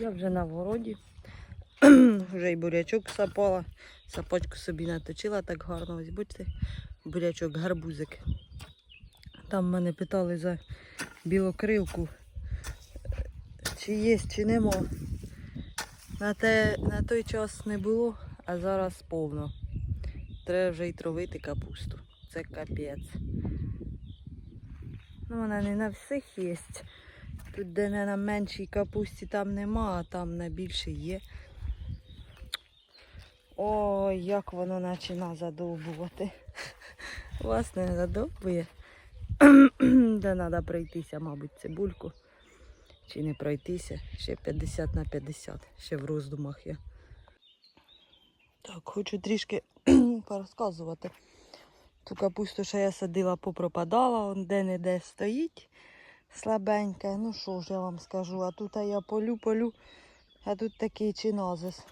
Я вже на городі. вже й бурячок сапала. Сапочку собі наточила так гарно. Ось бачите, бурячок, гарбузик. Там мене питали за білокрилку. Чи є, чи нема. На, те, на той час не було, а зараз повно. Треба вже й травити капусту. Це капець. Ну, вона не на всіх є. Тут, де не на меншій капусті, там нема, а там на більшій є. Ой, як воно починає задовбувати. Вас не задовбує. Де треба пройтися, мабуть, цибульку. Чи не пройтися. Ще 50 на 50. Ще в роздумах я. Так, хочу трішки порозказувати. Ту капусту, що я садила, попропадала, де-не-де стоїть слабенька. Ну що ж я вам скажу, а тут я полю, полю, а тут такий чинозис.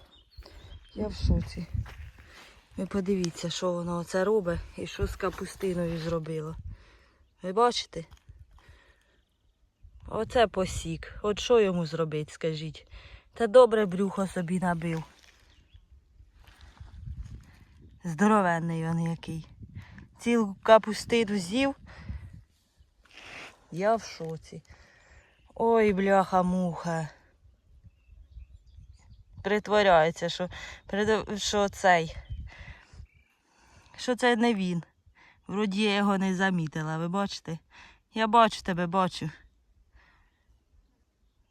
Я в шоці. Ви подивіться, що воно оце робить і що з капустиною зробило. Ви бачите? Оце посік. От що йому зробити, скажіть? Та добре брюхо собі набив. Здоровенний він який. Цілу капустину з'їв. Я в шоці. Ой, бляха-муха. Притворяється, що, що цей. Що це не він. Вроді я його не замітила, ви бачите? Я бачу тебе, бачу.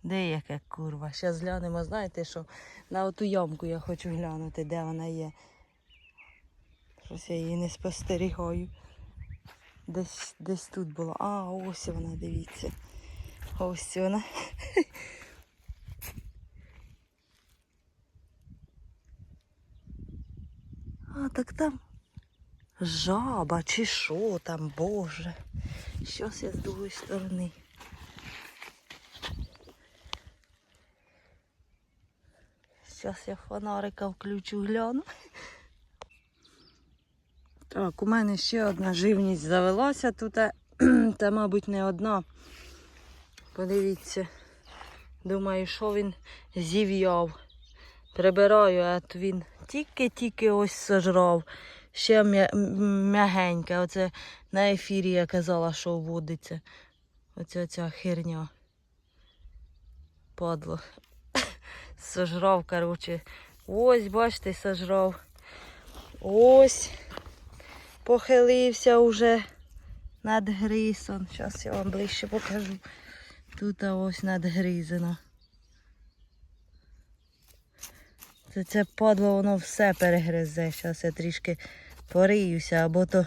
Де яке курва? Зараз глянемо, знаєте що? На оту ямку я хочу глянути, де вона є. Щось я її не спостерігаю. Десь, десь тут була. А, ось вона, дивіться. Ось вона. А, так там жаба чи що там, боже. Щось я з другої сторони. Зараз я фонарика включу, гляну. Так, у мене ще одна живність завелася тут. е, Та, мабуть, не одна. Подивіться. Думаю, що він зів'яв. Прибираю, а то він тільки-тільки ось сожрав. Ще м'я- м'ягеньке. Оце на ефірі я казала, що вводиться. Оця ця херня. Падло. Сожрав, коротше. Ось, бачите, сожрав. Ось. Похилився уже над гризом. Зараз я вам ближче покажу. Тут ось надгризано. Це, це падло, воно все перегризе. Зараз я трішки пориюся, або то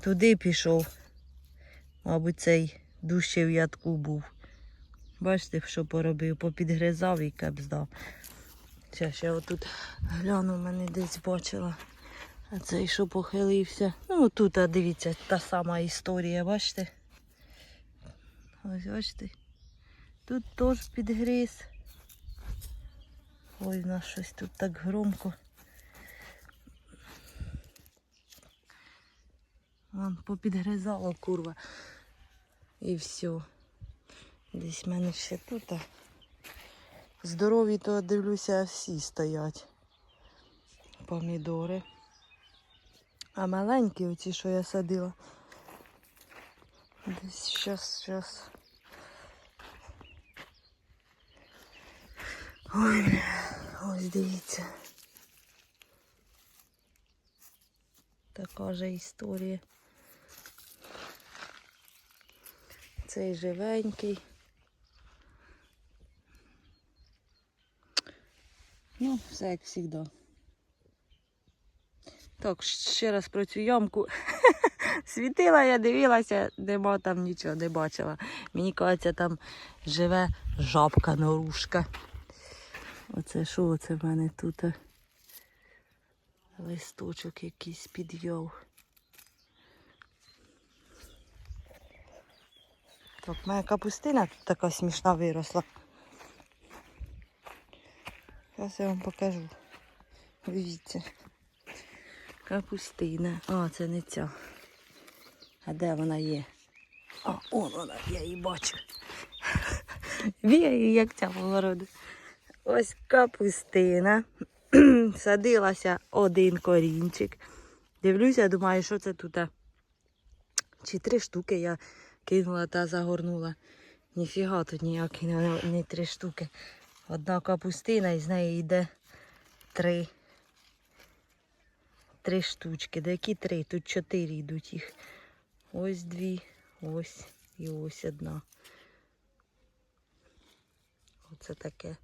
туди пішов. Мабуть, цей дужче в ядку був. Бачите, що поробив? Попідгризав і кепздав. Зараз я отут гляну, мене десь бачила. А цей що похилився. Ну тут, а дивіться, та сама історія, бачите? Ось бачите. Тут теж підгриз. Ой, в нас щось тут так громко. Вон попідгризало курва. І все. Десь в мене ще тут. Здорові, то дивлюся, всі стоять. Помідори. А маленькі оці, що я садила. Десь щас, щас. Ой, ось дивіться. Така же історія. Цей живенький. Ну, все як завжди. Так, ще раз про цю ямку. Світила, я дивилася, нема там нічого, не бачила. Мені кажеться, там живе жабка норушка. Оце що оце в мене тут? Листочок якийсь підв'яв. Так, моя капустина тут така смішна виросла. Зараз я вам покажу. Дивіться. Капустина. А, це не ця. А де вона є? А, он вона, я її бачу. Бігає, як ця погорода. Ось капустина. Садилася один корінчик. Дивлюся, думаю, що це тут. Чи три штуки я кинула та загорнула. Ніфіга тут ніякі не три штуки. Одна капустина і з неї йде три. Три штучки. Де які три? Тут чотири йдуть їх. Ось дві, ось і ось одна. Оце таке.